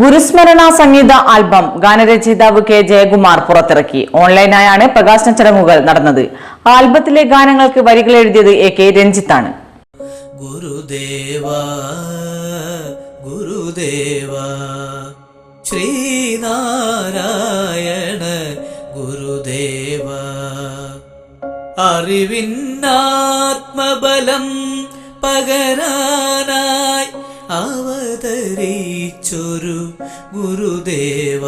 ഗുരുസ്മരണ സംഗീത ആൽബം ഗാനരചയിതാവ് കെ ജയകുമാർ പുറത്തിറക്കി. ഓൺലൈനായാണ് പ്രകാശന ചടങ്ങുകൾ നടന്നത്. ആൽബത്തിലെ ഗാനങ്ങൾക്ക് വരികൾ എഴുതിയത് എ കെ രഞ്ജിത്താണ്. ഗുരുദേവ ശ്രീനാരായണ ഗുരുദേവ അറിവിന്നാത്മബലം പകരാനായി അവതരിച്ചൊരു ഗുരുദേവ.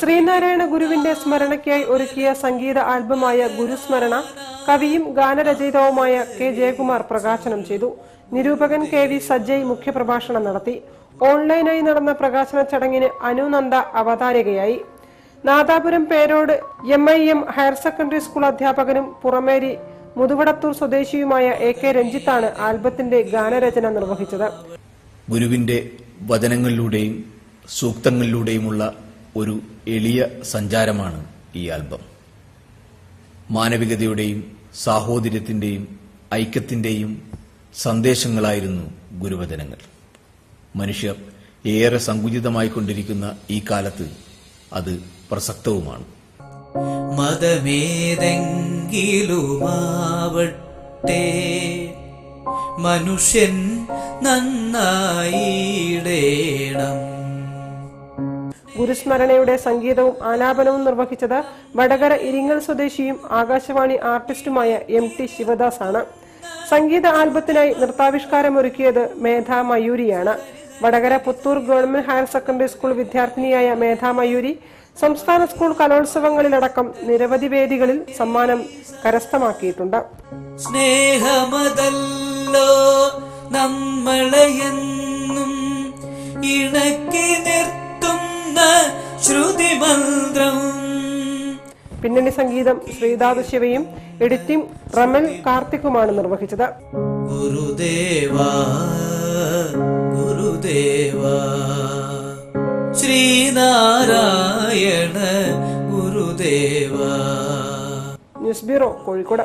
ശ്രീനാരായണ ഗുരുവിന്റെ സ്മരണയ്ക്കായി ഒരുക്കിയ സംഗീത ആൽബമായ ഗുരുസ്മരണ കവിയും ഗാനരചയിതാവുമായ കെ ജയകുമാർ പ്രകാശനം ചെയ്തു. നിരൂപകൻ കെ വി സജ്ജയ് മുഖ്യപ്രഭാഷണം നടത്തി. ഓൺലൈനായി നടന്ന പ്രകാശന ചടങ്ങിന് Anunanda അവതാരകയായി. Nadapuram Perode M I M higher secondary school അധ്യാപകനും പുറമേരി മുതുവടത്തൂർ സ്വദേശിയുമായ എ കെ രഞ്ജിത്താണ് ആൽബത്തിന്റെ ഗാനരചന നിർവഹിച്ചത്. ഗുരുവിന്റെ വചനങ്ങളിലൂടെയും സൂക്തങ്ങളിലൂടെയുമുള്ള ഒരു എളിയ സഞ്ചാരമാണ് ഈ ആൽബം. മാനവികതയുടെയും സാഹോദര്യത്തിന്റെയും ഐക്യത്തിന്റെയും സന്ദേശങ്ങളായിരുന്നു ഗുരുവചനങ്ങൾ. മനുഷ്യർ ഏറെ സങ്കുചിതമായിക്കൊണ്ടിരിക്കുന്ന ഈ കാലത്ത് അത് പ്രസക്തവുമാണ്. മതമേതെങ്കിലുമാവട്ടെ മനുഷ്യൻ നന്നായിടേണം. ഗുരുസ്മരണയുടെ സംഗീതവും ആലാപനവും നിർവഹിച്ചത് വടകര ഇരിങ്ങൽ സ്വദേശിയും ആകാശവാണി ആർട്ടിസ്റ്റുമായ എം ടി ശിവദാസ് ആണ് സംഗീത ആൽബത്തിനായി നൃത്താവിഷ്കാരം ഒരുക്കിയത് Medha മയൂരിയാണ്. Vadakara Puthur government higher secondary school വിദ്യാർത്ഥിനിയായ Medha Mayuri സംസ്ഥാന സ്കൂൾ കലോത്സവങ്ങളിലടക്കം നിരവധി വേദികളിൽ സമ്മാനം കരസ്ഥമാക്കിയിട്ടുണ്ട്. സ്നേഹമതല്ലോ പിന്നണി സംഗീതം ശ്രീദാദ് ശിവയും എഡിറ്റിംഗ് റമൽ കാർത്തിക്കുമാണ് നിർവഹിച്ചത്. ഗുരുദേവാ ഗുരുദേവാ. ശ്രീനാരായണ ഗുരുദേവ. News bureau Kozhikode.